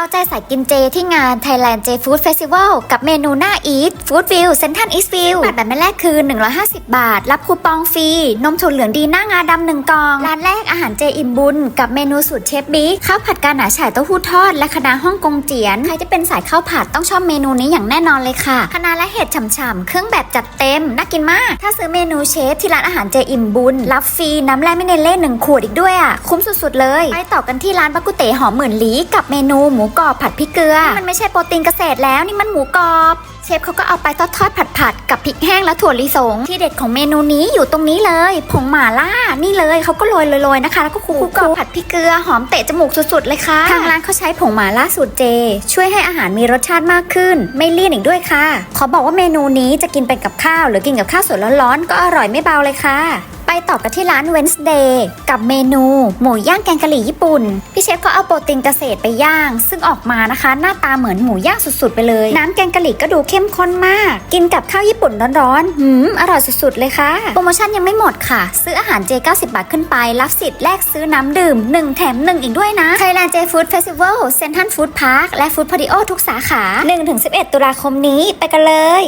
เอาใจใส่กินเจที่งาน Thailand J Food Festival กับเมนูหน้าอีท Food View Central East View บัตรแบบแม่แรกคือ 150 บาท รับคูปองฟรี นมถั่วเหลืองดีหน้างาดำหนึ่งกอง ร้านแรกอาหารเจอิ่มบุญ กับเมนูสูตรเชฟบิ๊กข้าวผัดกาหนาฉ่ายเต้าหู้ทอด และคณะน้าฮ่องกงเจียน ใครจะเป็นสายข้าวผัดต้องชอบเมนูนี้อย่างแน่นอนเลยค่ะ คณะและเห็ดฉ่ำๆ เครื่องแบบจัดเต็ม น่ากินมาก ถ้าซื้อเมนูเชฟที่ร้านอาหารเจอิ่มบุญ รับฟรีน้ำแร่ไมิเนเล่หนึ่งขวดอีกด้วยอะ คุ้มสุดๆเลย ไปต่อกันที่ร้านบักกุเตหอมหมื่นลีกับเมนูหมูกรอบผัดพริกเกลือนี่มันไม่ใช่โปรตีนเกษตรแล้วนี่มันหมูกรอบ เชฟเขาก็เอาไปทอดทอดผัดผัดๆกับพริกแห้งและถั่วลิสง ที่เด็ดของเมนูนี้อยู่ตรงนี้เลย ผงหม่าล่า นี่เลยเขาก็โรยโรยๆนะคะ แล้วก็คลุกๆกับผัดพริกเกลือหอมเตะจมูกสุดๆเลยค่ะ ทางร้านเขาใช้ผงหม่าล่าสูตรเจ ช่วยให้อาหารมีรสชาติมากขึ้น ไม่เลี่ยนอีกด้วยค่ะ ขอบอกว่าเมนูนี้จะกินเป็นกับข้าว หรือกินกับข้าวสวยร้อนๆก็อร่อยไม่เบาเลยค่ะ ไปต่อกันที่ร้าน Wednesday กับเมนู หมูย่างแกงกะหรี่ญี่ปุ่น พี่เชฟก็เอาโปรตีนเกษตรไปย่าง ซึ่งออกมานะคะ หน้าตาเหมือนหมูย่างสุดๆไปเลย น้ำแกงกะหรี่ก็ดูเข้มข้นมาก กินกับข้าวญี่ปุ่นร้อนๆหืมอร่อยสุดๆเลยค่ะ โปรโมชั่นยังไม่หมดค่ะ ซื้ออาหารเจ90 บาทขึ้นไป รับสิทธิ์แลกซื้อน้ำดื่ม 1 แถม 1 อีกด้วยนะ Thailand J Food Festival Central Food Park และ Food Patio ทุกสาขา 1-11 ตุลาคมนี้ไปกันเลย